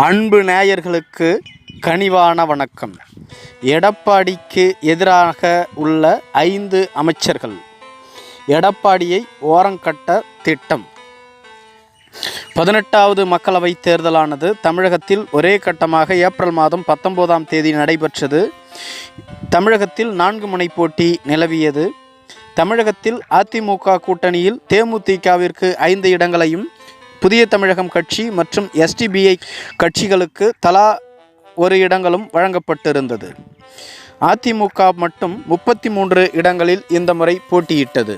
அன்பு நேயர்களுக்கு கனிவான வணக்கம். எடப்பாடிக்கு எதிராக உள்ள ஐந்து அமைச்சர்கள். எடப்பாடியை ஓரங்கட்ட திட்டம். பதினெட்டாவது மக்களவைத் தேர்தலானது தமிழகத்தில் ஒரே கட்டமாக ஏப்ரல் மாதம் பத்தொன்பதாம் தேதி நடைபெற்றது. தமிழகத்தில் நான்கு முனை போட்டி நிலவியது. தமிழகத்தில் அதிமுக கூட்டணியில் தேமுதிகவிற்கு ஐந்து இடங்களையும் புதிய தமிழகம் கட்சி மற்றும் எஸ்டிபிஐ கட்சிகளுக்கு தலா ஒரு இடங்களும் வழங்கப்பட்டிருந்தது. அதிமுக மட்டும் முப்பத்தி மூன்று இடங்களில் இந்த முறை போட்டியிட்டது.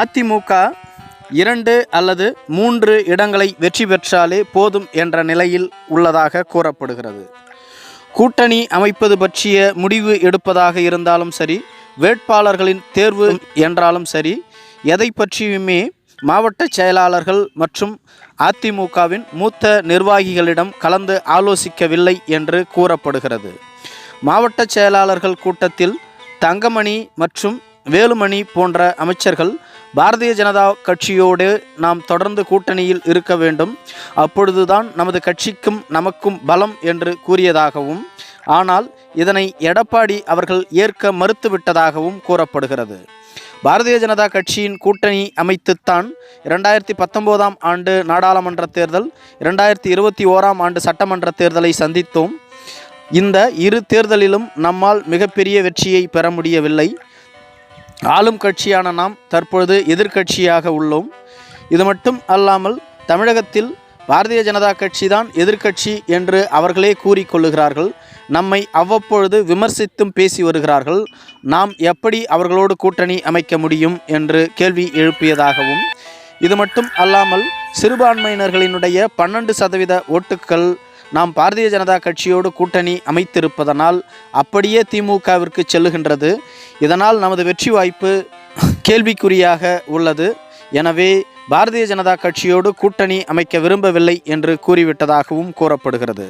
அதிமுக இரண்டு அல்லது மூன்று இடங்களை வெற்றி பெற்றாலே போதும் என்ற நிலையில் உள்ளதாக கூறப்படுகிறது. கூட்டணி அமைப்பது பற்றிய முடிவு எடுப்பதாக இருந்தாலும் சரி வேட்பாளர்களின் தேர்வு என்றாலும் சரி எதை பற்றியுமே மாவட்ட செயலாளர்கள் மற்றும் அதிமுகவின் மூத்த நிர்வாகிகளிடம் கலந்து ஆலோசிக்கவில்லை என்று கூறப்படுகிறது. மாவட்ட செயலாளர்கள் கூட்டத்தில் தங்கமணி மற்றும் வேலுமணி போன்ற அமைச்சர்கள் பாரதிய ஜனதா கட்சியோடு நாம் தொடர்ந்து கூட்டணியில் இருக்க வேண்டும். அப்பொழுதுதான் நமது கட்சிக்கும் நமக்கும் பலம் என்று கூறியதாகவும் ஆனால் இதனை எடப்பாடி அவர்கள் ஏற்க மறுத்துவிட்டதாகவும் கூறப்படுகிறது. பாரதிய ஜனதா கட்சியின் கூட்டணி அமைத்துத்தான் இரண்டாயிரத்தி பத்தொம்போதாம் ஆண்டு நாடாளுமன்ற தேர்தல் இரண்டாயிரத்தி இருபத்தி ஓராம் ஆண்டு சட்டமன்ற தேர்தலை சந்தித்தோம். இந்த இரு தேர்தலிலும் நம்மால் மிகப்பெரிய வெற்றியை பெற முடியவில்லை. ஆளும் கட்சியான நாம் தற்பொழுது எதிர்க்கட்சியாக உள்ளோம். இது மட்டும் அல்லாமல் தமிழகத்தில் பாரதிய ஜனதா கட்சி தான் எதிர்க்கட்சி என்று அவர்களே கூறிக்கொள்ளுகிறார்கள். நம்மை அவ்வப்பொழுது விமர்சித்தும் பேசி வருகிறார்கள். நாம் எப்படி அவர்களோடு கூட்டணி அமைக்க முடியும் என்று கேள்வி எழுப்பியதாகவும் இது மட்டும் அல்லாமல் சிறுபான்மையினர்களினுடைய பன்னெண்டு சதவீத ஓட்டுக்கள் நாம் பாரதிய ஜனதா கட்சியோடு கூட்டணி அமைத்திருப்பதனால் அப்படியே திமுகவிற்கு செல்லுகின்றது. இதனால் நமது வெற்றி வாய்ப்பு கேள்விக்குறியாக உள்ளது. எனவே பாரதிய ஜனதா கட்சியோடு கூட்டணி அமைக்க விரும்பவில்லை என்று கூறிவிட்டதாகவும் கூறப்படுகிறது.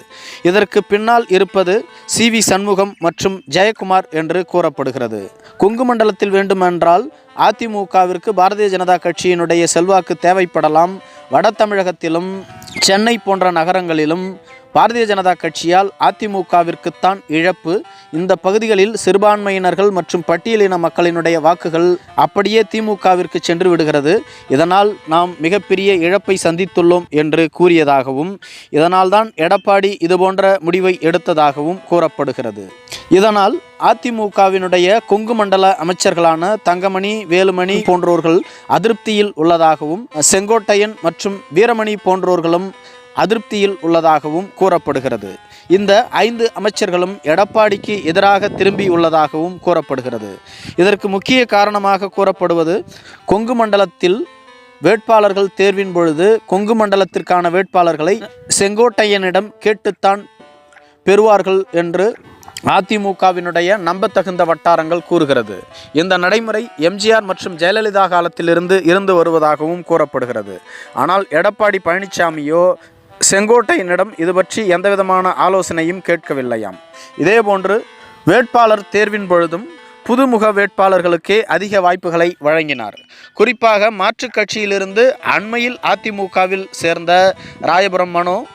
இதற்கு பின்னால் இருப்பது சி வி சண்முகம் மற்றும் ஜெயக்குமார் என்று கூறப்படுகிறது. கொங்கு மண்டலத்தில் வேண்டுமென்றால் அதிமுகவிற்கு பாரதிய ஜனதா கட்சியினுடைய செல்வாக்கு தேவைப்படலாம். வட தமிழகத்திலும் சென்னை போன்ற நகரங்களிலும் பாரதிய ஜனதா கட்சியால் அதிமுகவிற்குத்தான் இழப்பு. இந்த பகுதிகளில் சிறுபான்மையினர்கள் மற்றும் பட்டியலின மக்களினுடைய வாக்குகள் அப்படியே திமுகவிற்கு சென்று விடுகிறது. இதனால் நாம் மிகப்பெரிய இழப்பை சந்தித்துள்ளோம் என்று கூறியதாகவும் இதனால்தான் எடப்பாடி இதுபோன்ற முடிவை எடுத்ததாகவும் கூறப்படுகிறது. இதனால் அதிமுகவினுடைய கொங்கு மண்டல அமைச்சர்களான தங்கமணி வேலுமணி போன்றோர்கள் அதிருப்தியில் உள்ளதாகவும் செங்கோட்டையன் மற்றும் வீரமணி போன்றோர்களும் அதிருப்தியில் உள்ளதாகவும் கூறப்படுகிறது. இந்த ஐந்து அமைச்சர்களும் எடப்பாடிக்கு எதிராக திரும்பி உள்ளதாகவும் கூறப்படுகிறது. இதற்கு முக்கிய காரணமாக கூறப்படுவது கொங்கு மண்டலத்தில் வேட்பாளர்கள் தேர்வின் பொழுது கொங்கு மண்டலத்திற்கான வேட்பாளர்களை செங்கோட்டையனிடம் கேட்டுத்தான் பெறுவார்கள் என்று அதிமுகவினுடைய நம்பத்தகுந்த வட்டாரங்கள் கூறுகிறது. இந்த நடைமுறை எம்ஜிஆர் மற்றும் ஜெயலலிதா காலத்திலிருந்து இருந்து வருவதாகவும் கூறப்படுகிறது. ஆனால் எடப்பாடி பழனிசாமியோ செங்கோட்டையனிடம் இது பற்றி எந்தவிதமான ஆலோசனையும் கேட்கவில்லையாம். இதேபோன்று வேட்பாளர் தேர்வின் பொழுதும் புதுமுக வேட்பாளர்களுக்கே அதிக வாய்ப்புகளை வழங்கினார். குறிப்பாக மாற்றுக் கட்சியிலிருந்து அண்மையில் அதிமுகவில் சேர்ந்த ராயபுரம் மனோ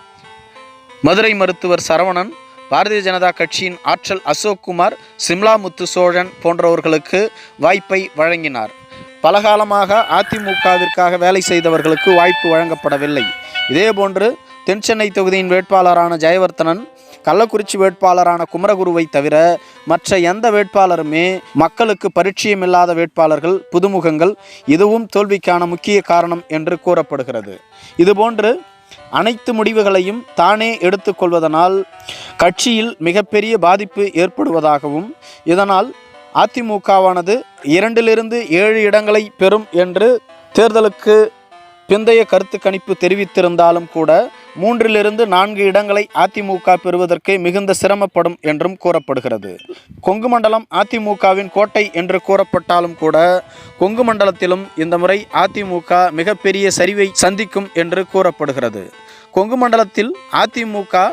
மதுரை மருத்துவர் சரவணன் பாரதிய ஜனதா கட்சியின் ஆற்றல் அசோக் குமார் சிம்லா முத்து சோழன் போன்றவர்களுக்கு வாய்ப்பை வழங்கினார். பலகாலமாக அதிமுகவிற்காக வேலை செய்தவர்களுக்கு வாய்ப்பு வழங்கப்படவில்லை. இதேபோன்று தென்சென்னை தொகுதியின் வேட்பாளரான ஜெயவர்த்தனன் கள்ளக்குறிச்சி வேட்பாளரான குமரகுருவை தவிர மற்ற எந்த வேட்பாளருமே மக்களுக்கு பரிட்சயமில்லாத வேட்பாளர்கள் புதுமுகங்கள் இதுவும் தோல்விக்கான முக்கிய காரணம் என்று கூறப்படுகிறது. இதுபோன்று அனைத்து முடிவுகளையும் தானே எடுத்துக்கொள்வதனால் கட்சியில் மிகப்பெரிய பாதிப்பு ஏற்படுவதாகவும் இதனால் அதிமுகவானது இரண்டிலிருந்து ஏழு இடங்களை பெறும் என்று தேர்தலுக்கு பிந்தைய கருத்து கணிப்பு தெரிவித்திருந்தாலும் கூட மூன்றிலிருந்து நான்கு இடங்களை அதிமுக பெறுவதற்கு மிகுந்த சிரமப்படும் என்றும் கூறப்படுகிறது. கொங்கு மண்டலம் அதிமுகவின் கோட்டை என்று கூறப்பட்டாலும் கூட கொங்கு மண்டலத்திலும் இந்த முறை அதிமுக மிகப்பெரிய சரிவை சந்திக்கும் என்று கூறப்படுகிறது. கொங்கு மண்டலத்தில் அதிமுக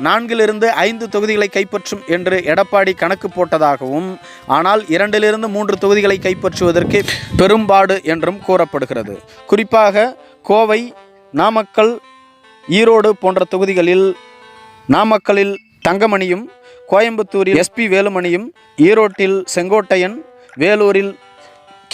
நான்கிலிருந்து ஐந்து தொகுதிகளை கைப்பற்றும் என்று எடப்பாடி கணக்கு போட்டதாகவும் ஆனால் இரண்டிலிருந்து மூன்று தொகுதிகளை கைப்பற்றுவதற்கு பெரும்பாடு என்றும் கூறப்படுகிறது. குறிப்பாக கோவை நாமக்கல் ஈரோடு போன்ற தொகுதிகளில் நாமக்கலில் தங்கமணியும் கோயம்புத்தூரில் எஸ்பி வேலுமணியும் ஈரோட்டில் செங்கோட்டையன் வேலூரில்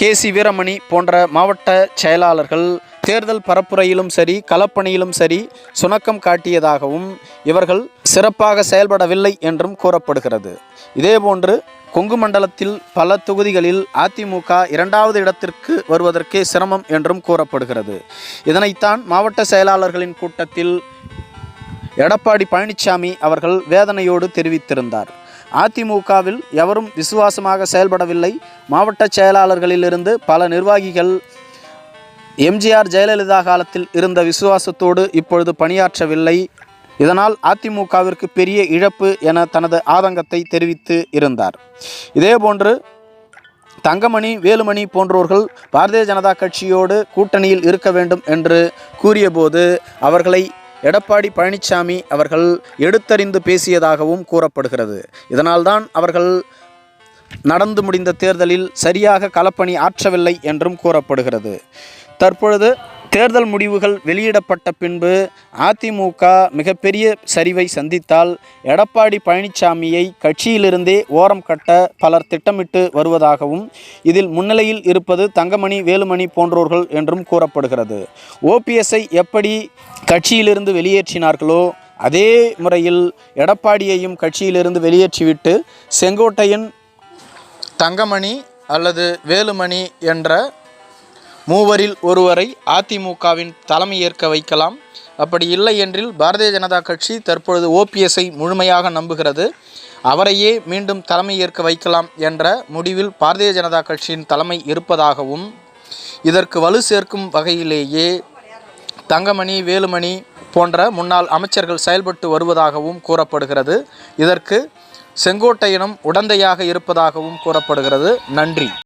கேசி வீரமணி போன்ற மாவட்ட செயலாளர்கள் தேர்தல் பரப்புரையிலும் சரி களப்பணியிலும் சரி சுணக்கம் காட்டியதாகவும் இவர்கள் சிறப்பாக செயல்படவில்லை என்றும் கூறப்படுகிறது. இதேபோன்று கொங்கு மண்டலத்தில் பல தொகுதிகளில் அதிமுக இரண்டாவது இடத்திற்கு வருவதற்கே சிரமம் என்றும் கூறப்படுகிறது. இதனைத்தான் மாவட்ட செயலாளர்களின் கூட்டத்தில் எடப்பாடி பழனிசாமி அவர்கள் வேதனையோடு தெரிவித்திருந்தார். அதிமுகவில் எவரும் விசுவாசமாக செயல்படவில்லை. மாவட்ட செயலாளர்களிலிருந்து பல நிர்வாகிகள் எம்ஜிஆர் ஜெயலலிதா காலத்தில் இருந்த விசுவாசத்தோடு இப்பொழுது பணியாற்றவில்லை. இதனால் அதிமுகவிற்கு பெரிய இழப்பு என தனது ஆதங்கத்தை தெரிவித்து இருந்தார். இதேபோன்று தங்கமணி வேலுமணி போன்றோர்கள் பாரதிய ஜனதா கட்சியோடு கூட்டணியில் இருக்க வேண்டும் என்று கூறியபோது அவர்களை எடப்பாடி பழனிசாமி அவர்கள் எடுத்தறிந்து பேசியதாகவும் கூறப்படுகிறது. இதனால்தான் அவர்கள் நடந்து முடிந்த தேர்தலில் சரியாக களப்பணி ஆற்றவில்லை என்றும் கூறப்படுகிறது. தற்பொழுது தேர்தல் முடிவுகள் வெளியிடப்பட்ட பின்பு அதிமுக மிகப்பெரிய சரிவை சந்தித்தால் எடப்பாடி பழனிசாமியை கட்சியிலிருந்தே ஓரம் கட்ட பலர் திட்டமிட்டு வருவதாகவும் இதில் முன்னிலையில் இருப்பது தங்கமணி வேலுமணி போன்றோர்கள் என்றும் கூறப்படுகிறது. ஓபிஎஸ்ஐ எப்படி கட்சியிலிருந்து வெளியேற்றினார்களோ அதே முறையில் எடப்பாடியையும் கட்சியிலிருந்து வெளியேற்றிவிட்டு செங்கோட்டையன் தங்கமணி அல்லது வேலுமணி என்ற மூவரில் ஒருவரை அதிமுகவின் தலைமையேற்க வைக்கலாம். அப்படி இல்லை என்றில் பாரதிய ஜனதா கட்சி தற்பொழுது ஓபிஎஸ்ஐ முழுமையாக நம்புகிறது. அவரையே மீண்டும் தலைமையேற்க வைக்கலாம் என்ற முடிவில் பாரதிய ஜனதா கட்சியின் தலைமை இருப்பதாகவும் இதற்கு வலு சேர்க்கும் வகையிலேயே தங்கமணி வேலுமணி போன்ற முன்னாள் அமைச்சர்கள் செயல்பட்டு வருவதாகவும் கூறப்படுகிறது. இதற்கு செங்கோட்டையனும் உடந்தையாக இருப்பதாகவும் கூறப்படுகிறது. நன்றி.